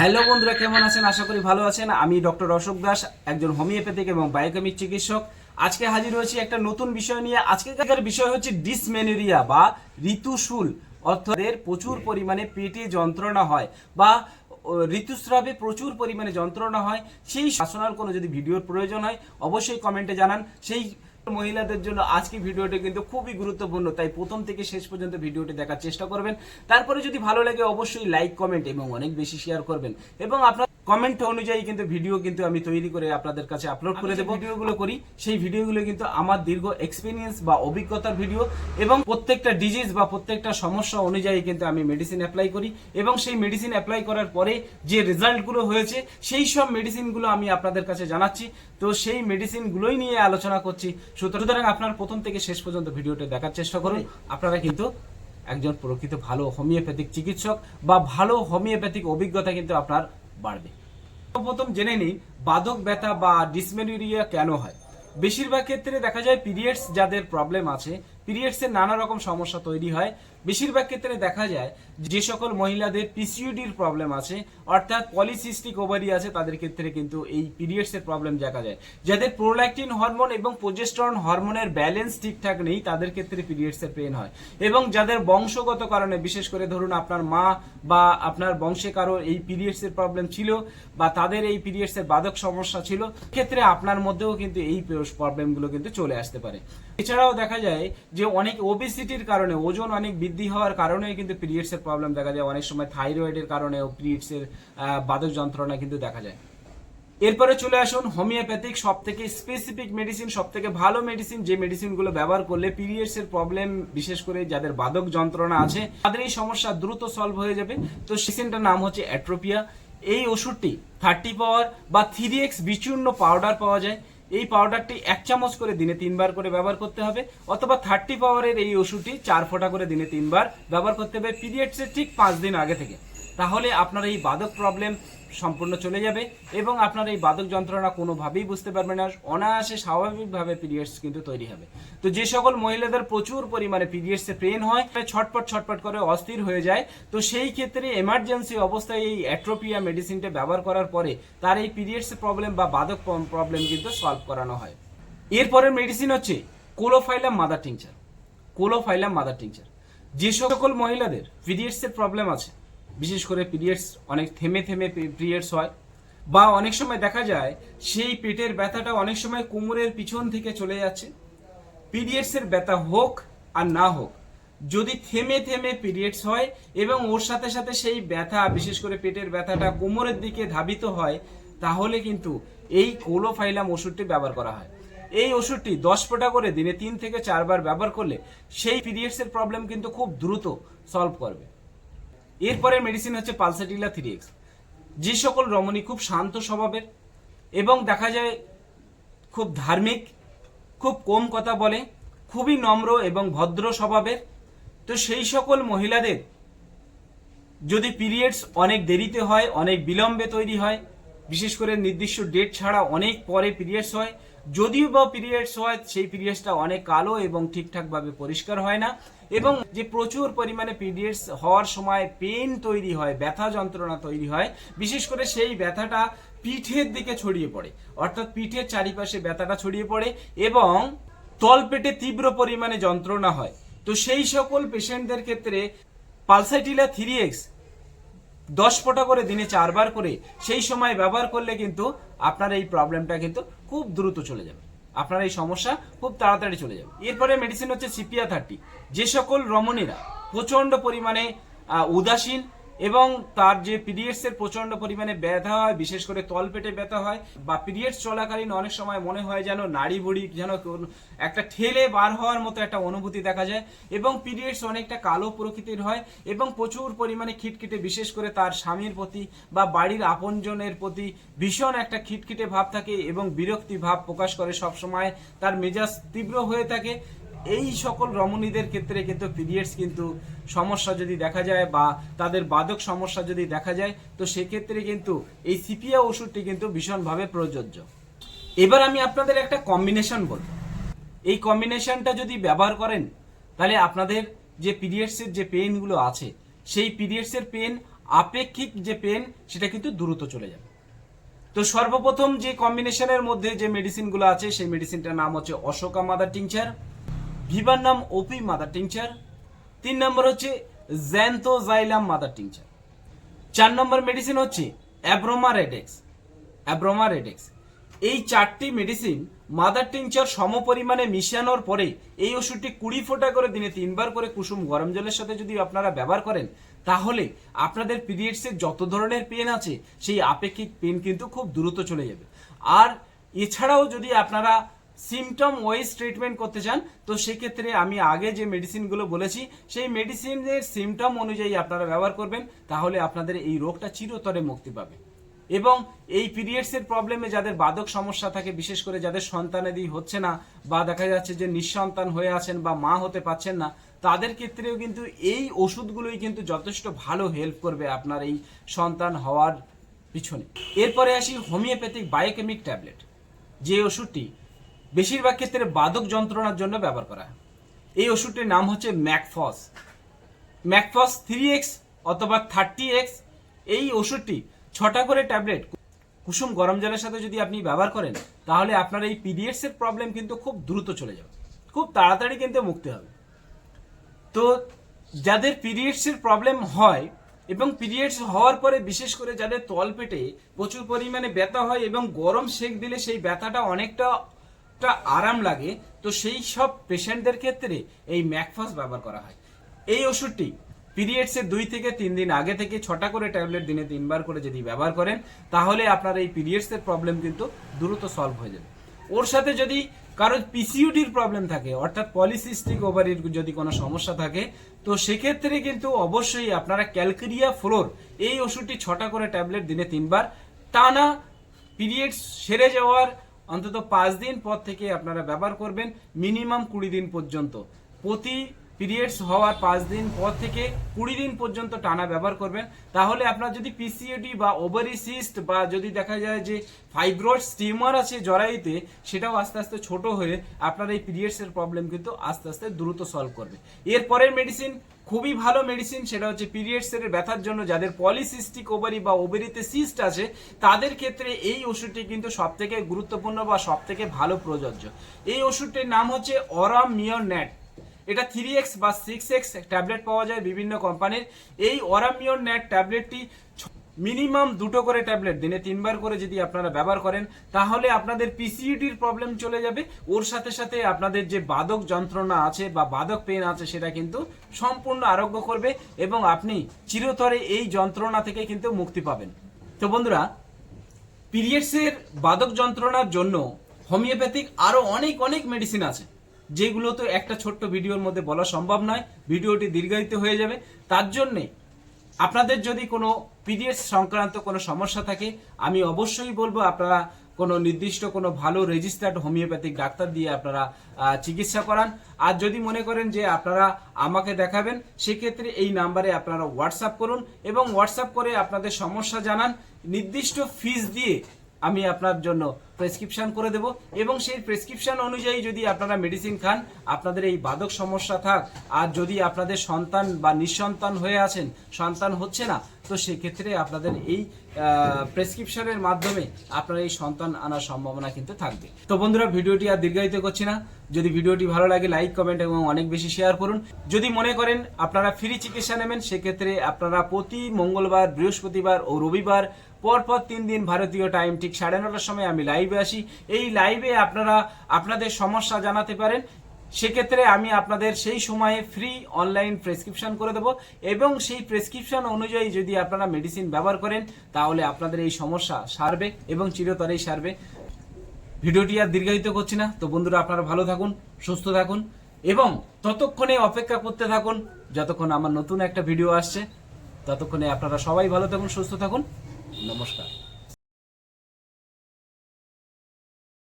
Hello বন্ধুরা, কেমন আছেন? আশা করি ভালো আছেন। আমি ডক্টর অশোক দাস, একজন হোমিওপ্যাথিক এবং বায়োকেমিক চিকিৎসক। আজকে হাজির হয়েছি একটা নতুন বিষয় নিয়ে। আজকের বিষয় হচ্ছে ডিসমেনেরিয়া বা ঋতুশুল। অর্থাৎ প্রচুর পরিমাণে পেটে যন্ত্রণা হয় বা ঋতুস্রাবে প্রচুর পরিমাণে যন্ত্রণা হয়। সেই শাসনার কোনো যদি ভিডিওর প্রয়োজন হয়, অবশ্যই কমেন্টে জানান। সেই মহিলাদের জন্য আজকে ভিডিওটি কিন্তু খুবই গুরুত্বপূর্ণ, তাই প্রথম থেকে শেষ পর্যন্ত ভিডিওটি দেখার চেষ্টা করবেন। তারপরে যদি ভালো লাগে, অবশ্যই লাইক কমেন্ট এবং অনেক বেশি শেয়ার করবেন। এবং আপনার কমেন্ট অনুযায়ী কিন্তু ভিডিও কিন্তু আমি তৈরি করে আপনাদের কাছে আপলোড করে দেবো। ভিডিওগুলো করি সেই ভিডিওগুলো কিন্তু আমার দীর্ঘ এক্সপিরিয়েন্স বা অভিজ্ঞতার ভিডিও এবং প্রত্যেকটা ডিজিজ বা প্রত্যেকটা সমস্যা অনুযায়ী কিন্তু আমি মেডিসিন অ্যাপ্লাই করি এবং সেই মেডিসিন অ্যাপ্লাই করার পরে যে রেজাল্টগুলো হয়েছে সেই সব মেডিসিনগুলো আমি আপনাদের কাছে জানাচ্ছি। তো সেই মেডিসিনগুলোই নিয়ে আলোচনা করছি। সুতরাং আপনার প্রথম থেকে শেষ পর্যন্ত ভিডিওটা দেখার চেষ্টা করুন। আপনারা কিন্তু একজন প্রকৃত ভালো হোমিওপ্যাথিক চিকিৎসক বা ভালো হোমিওপ্যাথিক অভিজ্ঞতা কিন্তু আপনার বাড়বে। প্রথম জেনে নিই বাদক ব্যথা বা ডিসমেনোরিয়া কেন হয়? বেশিরভাগ ক্ষেত্রে দেখা যায় পিরিয়ডস যাদের প্রবলেম আছে পিরিয়ডস এর নানা রকম সমস্যা তৈরি হয়। বেশিরভাগ ক্ষেত্রে দেখা যায় যে সকল মহিলাদের পিসিইউডির প্রবলেম আছে, অর্থাৎ পলিসিস্টিক ওভারি আছে, তাদের ক্ষেত্রে কিন্তু এই পিরিয়ডস এর প্রবলেম দেখা যায়। যাদের প্রোল্যাকটিন হরমোন এবং প্রোজেস্টেরন হরমোনের ব্যালেন্স ঠিকঠাক নেই, তাদের ক্ষেত্রে পিরিয়ডস এর পেন হয়। এবং যাদের বংশগত কারণে, বিশেষ করে ধরুন আপনার মা বা আপনার বংশে কারও এই পিরিয়ডস এর প্রবলেম ছিল বা তাদের এই পিরিয়ডস এর বাদক সমস্যা ছিল ক্ষেত্রে আপনার মধ্যেও কিন্তু এই প্রবলেমগুলো কিন্তু চলে আসতে পারে। এছাড়াও দেখা যায় যে অনেক ওবেসিটির কারণে ওজন অনেক বৃদ্ধি হওয়ার কারণে কিন্তু পিরিয়ডস এর প্রবলেম দেখা যায়। অনেক সময় থাইরয়েডের কারণেও পিরিয়ডস এর বাদক যন্ত্রণা কিন্তু দেখা যায়। এরপরে চলে আসুন হোমিওপ্যাথিক সব থেকে স্পেসিফিক মেডিসিন সব থেকে ভালো মেডিসিন যে মেডিসিনগুলো ব্যবহার করলে পিরিয়ডস এর প্রবলেম বিশেষ করে যাদের বাদক যন্ত্রণা আছে, তাদের এই সমস্যা দ্রুত সলভ হয়ে যাবে। তো মেডিসিনটার নাম হচ্ছে অ্যাট্রোপিয়া এই ওষুধটি থার্টি পাওয়ার বা থ্রি এক্স বিচূর্ণ পাউডার পাওয়া যায়। এই পাউডারটি এক চামচ করে দিনে তিনবার করে ব্যবহার করতে হবে, অথবা থার্টি পাওয়ারের এই ওষুধটি চার ফোঁটা করে দিনে তিনবার ব্যবহার করতে হবে। পিরিয়ডসের ঠিক পাঁচ দিন আগে থেকে। তাহলে আপনার এই বাদক প্রবলেম সম্পূর্ণ চলে যাবে এবং আপনার এই বাদক যন্ত্রণা কোনোভাবেই বুঝতে পারবে না। অনায়াসে স্বাভাবিকভাবে পিরিয়ডস কিন্তু তৈরি হবে। তো যে সকল মহিলাদের প্রচুর পরিমাণে পিরিয়ডসে পেন হয় ছটপট ছটপট করে অস্থির হয়ে যায়। তো সেই ক্ষেত্রে এমার্জেন্সি অবস্থায় এই অ্যাট্রোপিয়া মেডিসিনটা ব্যবহার করার পরে তার এই পিরিয়ডস প্রবলেম বা বাদক প্রবলেম কিন্তু সলভ করানো হয়। এরপরের মেডিসিন হচ্ছে caulophyllum mother tincture caulophyllum mother tincture যে সকল মহিলাদের পিরিয়ডসের প্রবলেম আছে বিশেষ করে পিরিয়ডস অনেক থেমে থেমে পিরিয়ডস হয়। বা অনেক সময় দেখা যায় সেই পেটের ব্যথাটা অনেক সময় কোমরের পিছন থেকে চলে যাচ্ছে। পিরিয়ডসের ব্যথা হোক আর না হোক, যদি থেমে থেমে পিরিয়ডস হয় এবং ওর সাথে সাথে সেই ব্যথা, বিশেষ করে পেটের ব্যথাটা কোমরের দিকে ধাবিত হয়, তাহলে কিন্তু এই কোলোফাইলাম ওষুধটি ব্যবহার করা হয়। এই ওষুধটি দশ ফোঁটা করে দিনে তিন থেকে চারবার ব্যবহার করলে সেই পিরিয়ডসের প্রবলেম কিন্তু খুব দ্রুত সলভ করবে। এরপরের মেডিসিন হচ্ছে পালসাটিলা থ্রি এক্স যে সকল রমণী খুব শান্ত স্বভাবের এবং দেখা যায় খুব ধার্মিক, খুব কম কথা বলে, খুবই নম্র এবং ভদ্র স্বভাবের। তো সেই সকল মহিলাদের যদি পিরিয়ডস অনেক দেরিতে হয়, অনেক বিলম্বে তৈরি হয়, বিশেষ করে নির্দিষ্ট ডেট ছাড়া অনেক পরে পিরিয়ডস হয় যদিও বা পিরিয়ডস হয়, সেই পিরিয়ডসটা অনেক কালো এবং ঠিকঠাকভাবে পরিষ্কার হয় না। এবং যে প্রচুর পরিমাণে পিরিয়ডস হওয়ার সময় পেন তৈরি হয়, ব্যথা যন্ত্রণা তৈরি হয়, বিশেষ করে সেই ব্যথাটা পিঠের দিকে ছড়িয়ে পড়ে। অর্থাৎ পিঠের চারিপাশে ব্যথাটা ছড়িয়ে পড়ে এবং তলপেটে তীব্র পরিমাণে যন্ত্রণা হয়। তো সেই সকল পেশেন্টদের ক্ষেত্রে পালসাইটিলা থ্রি এক্স দশ ফোঁটা করে দিনে চারবার করে সেই সময় ব্যবহার করলে কিন্তু আপনার এই প্রবলেমটা কিন্তু খুব দ্রুত চলে যাবে। আপনার এই সমস্যা খুব তাড়াতাড়ি চলে যাবে। এরপরে মেডিসিন হচ্ছে সিপিয়া থার্টি যে সকল রমণীরা প্রচণ্ড পরিমাণে উদাসীন এবং তার যে পিরিয়ডস এর প্রচণ্ড পরিমাণে ব্যথা হয়, বিশেষ করে তলপেটে ব্যথা হয়, বা পিরিয়ডস চলাকালীন অনেক সময় মনে হয় যেন নাড়ি বুড়ি যেন একটা ঠেলে বার হওয়ার মতো একটা অনুভূতি দেখা যায় এবং পিরিয়ডস অনেকটা কালো প্রকৃতির হয় এবং প্রচুর পরিমাণে খিটখিটে, বিশেষ করে তার স্বামীর প্রতি বা বাড়ির আপনজনের প্রতি ভীষণ একটা খিটখিটে ভাব থাকে এবং বিরক্তি ভাব প্রকাশ করে সব সময় তার মেজাজ তীব্র হয়ে থাকে এই সকল রমণীদের ক্ষেত্রে কিন্তু পিরিয়ডস কিন্তু সমস্যা যদি দেখা যায় বা তাদের বাদক সমস্যা যদি দেখা যায়, তো সেক্ষেত্রে কিন্তু এই সিপিয়া ওষুধটি কিন্তু ভীষণভাবে প্রযোজ্য। এবার আমি আপনাদের একটা কম্বিনেশন বলব। এই কম্বিনেশনটা যদি ব্যবহার করেন, তাহলে আপনাদের যে পিরিয়ডসের যে পেনগুলো আছে, সেই পিরিয়ডসের পেন আপেক্ষিক যে পেন সেটা কিন্তু দ্রুত চলে যাবে। তো সর্বপ্রথম যে কম্বিনেশনের মধ্যে যে মেডিসিনগুলো আছে, সেই মেডিসিনটার নাম হচ্ছে অশোকা মাদার টিংচার ভিভার নাম ওপি মাদার টিংচার তিন নম্বর হচ্ছে জ্যান্থোজাইলাম মাদার টিংচার চার নম্বর মেডিসিন হচ্ছে অ্যাব্রোমা রেডেক্স অ্যাব্রোমা রেডেক্স এই চারটি মেডিসিন মাদার টিংচার সম পরিমাণে মিশানোর পরে এই ওষুধটি কুড়ি ফোঁটা করে দিনে তিনবার করে কুসুম গরম জলের সাথে যদি আপনারা ব্যবহার করেন, তাহলে আপনাদের পিরিয়ডসের যত ধরনের পেন আছে, সেই আপেক্ষিক পেন কিন্তু খুব দ্রুত চলে যাবে। আর এছাড়াও যদি আপনারা সিমটম ওয়াইজ ট্রিটমেন্ট করতে চান, তো সেক্ষেত্রে আমি আগে যে মেডিসিনগুলো বলেছি, সেই মেডিসিনের সিমটম অনুযায়ী আপনারা ব্যবহার করবেন, তাহলে আপনাদের এই রোগটা চিরতরে মুক্তি পাবে। এবং এই পিরিয়ডসের প্রবলেমে যাদের বাদক সমস্যা থাকে, বিশেষ করে যাদের সন্তানাদি হচ্ছে না, বা দেখা যাচ্ছে যে নিঃসন্তান হয়ে আছেন বা মা হতে পারছেন না, তাদের ক্ষেত্রেও কিন্তু এই ওষুধগুলোই কিন্তু যথেষ্ট ভালো হেল্প করবে আপনার এই সন্তান হওয়ার পিছনে। এরপরে আসি হোমিওপ্যাথিক বায়োকেমিক ট্যাবলেট যে ওষুধটি বেশিরভাগ ক্ষেত্রে বাদক যন্ত্রণার জন্য ব্যবহার করা হয়। এই ওষুধটির নাম হচ্ছে mag phos. Mag phos three X অথবা থার্টি এক্স, এই ওষুধটি ছটা করে ট্যাবলেট, কুসুম গরম জলের সাথে যদি আপনি ব্যবহার করেন, তাহলে আপনার এই পিরিয়ডস এর প্রবলেম কিন্তু খুব দ্রুত চলে যাবে। খুব তাড়াতাড়ি কিন্তু মুক্তি হবে। তো যাদের পিরিয়ডস এর প্রবলেম হয় এবং পিরিয়ডস হওয়ার পরে বিশেষ করে যাদের তলপেটে প্রচুর পরিমাণে ব্যথা হয় এবং গরম সেক দিলে সেই ব্যথাটা অনেকটা টা আরাম লাগে, তো সেই সব পেশেন্টদের ক্ষেত্রে এই ম্যাকফাস ব্যবহার করা হয়। এই ওষুধটি পিরিয়ডস এর দুই থেকে তিন দিন আগে থেকে ছটা করে ট্যাবলেট দিনে তিনবার করে যদি ব্যবহার করেন, তাহলে আপনার এই পিরিয়ডস এর প্রবলেম কিন্তু দ্রুত সলভ হয়ে যাবে। ওর সাথে যদি কারও পিসিউডির প্রবলেম থাকে, অর্থাৎ পলিসিস্টিক ওভারির যদি কোনো সমস্যা থাকে, তো সেক্ষেত্রে কিন্তু অবশ্যই আপনারা ক্যালকেরিয়া ফ্লোর, এই ওষুধটি ছটা করে ট্যাবলেট দিনে তিনবার, টানা পিরিয়ডস সেরে যাওয়ার অন্তত পাঁচ দিন পর থেকে আপনারা ব্যবহার করবেন মিনিমাম কুড়ি দিন পর্যন্ত। প্রতি পিরিয়ডস হওয়ার পাঁচ দিন পর থেকে কুড়ি দিন পর্যন্ত টানা ব্যবহার করবেন। তাহলে আপনার যদি পিসিওডি বা ওভারি সিস্ট বা যদি দেখা যায় যে ফাইব্রয়েড স্টিমার আছে জরাইতে সেটাও আস্তে আস্তে ছোট হয়ে আপনার এই পিরিয়ডস এর প্রবলেম কিন্তু আস্তে আস্তে দ্রুত সলভ করবে। এরপরের মেডিসিন খুবই ভালো মেডিসিন সেটা হচ্ছে পিরিয়ডস এর ব্যথার জন্য যাদের পলিসিস্টিক ওভারি বা ওভারিতে সিস্ট আছে, তাদের ক্ষেত্রে এই ওষুধটি কিন্তু সব থেকে গুরুত্বপূর্ণ বা সব থেকে ভালো প্রযোজ্য। এই ওষুধটির নাম হচ্ছে অরাম মিয়র নেট এটা থ্রি এক্স বা সিক্স এক্স ট্যাবলেট পাওয়া যায় বিভিন্ন কোম্পানির এই অরামিয়র নেট ট্যাবলেটটি মিনিমাম দুটো করে ট্যাবলেট দিনে তিনবার করে যদি আপনারা ব্যবহার করেন, তাহলে আপনাদের পিসিইডির প্রবলেম চলে যাবে। ওর সাথে সাথে আপনাদের যে বাদক যন্ত্রণা আছে বা বাদক পেন আছে, সেটা কিন্তু সম্পূর্ণ আরোগ্য করবে এবং আপনি চিরতরে এই যন্ত্রণা থেকে কিন্তু মুক্তি পাবেন। তো বন্ধুরা পিরিয়ডসের বাদক যন্ত্রণার জন্য হোমিওপ্যাথিক আরও অনেক অনেক মেডিসিন আছে। যেগুলো তো একটা ছোট্ট ভিডিওর মধ্যে বলা সম্ভব নয়, ভিডিওটি দীর্ঘায়িত হয়ে যাবে। তার জন্যে আপনাদের যদি কোনো পিরিয়ডস সংক্রান্ত কোনো সমস্যা থাকে, আমি অবশ্যই বলব আপনারা কোনো নির্দিষ্ট কোনো ভালো রেজিস্টার্ড হোমিওপ্যাথিক ডাক্তার দিয়ে আপনারা চিকিৎসা করান। আর যদি মনে করেন যে আপনারা আমাকে দেখাবেন, সেক্ষেত্রে এই নাম্বারে আপনারা হোয়াটসঅ্যাপ করুন এবং হোয়াটসঅ্যাপ করে আপনাদের সমস্যা জানান। নির্দিষ্ট ফিস দিয়ে আমি আপনার জন্য প্রেসক্রিপশন করে দেব। এবং সেই প্রেসক্রিপশন অনুযায়ী যদি আপনারা মেডিসিন খান, আপনাদের এই বাদক সমস্যা থাক। আর যদি আপনাদের সন্তান বা নিঃসন্তান হয়ে আছেন, সন্তান হচ্ছে না, তো সেক্ষেত্রে আপনাদের এই প্রেসক্রিপশনের মাধ্যমে আপনার এই সন্তান আনার সম্ভাবনা কিন্তু থাকবে। তো বন্ধুরা, ভিডিওটি আর দীর্ঘায়িত করছি না। যদি ভিডিওটি ভালো লাগে লাইক কমেন্ট এবং অনেক বেশি শেয়ার করুন। যদি মনে করেন আপনারা ফ্রি চিকিৎসা নেবেন, সেক্ষেত্রে আপনারা প্রতি মঙ্গলবার, বৃহস্পতিবার ও রবিবার পরপর তিন দিন ভারতীয় টাইম ঠিক সাড়ে নটার সময় আমি লাইভে আসি। এই লাইভে আপনারা আপনাদের সমস্যা জানাতে পারেন। সেক্ষেত্রে আমি আপনাদের সেই সময়ে ফ্রি অনলাইন প্রেসক্রিপশন করে দেবো এবং সেই প্রেসক্রিপশন অনুযায়ী যদি আপনারা মেডিসিন ব্যবহার করেন, তাহলে আপনাদের এই সমস্যা সারবে এবং চিরতরেই সারবে। ভিডিওটি আর দীর্ঘায়িত করছি না, তো বন্ধুরা আপনারা ভালো থাকুন, সুস্থ থাকুন এবং ততক্ষণে অপেক্ষা করতে থাকুন, যতক্ষণ আমার নতুন একটা ভিডিও আসছে, ততক্ষণে আপনারা সবাই ভালো থাকুন, সুস্থ থাকুন। নমস্কার।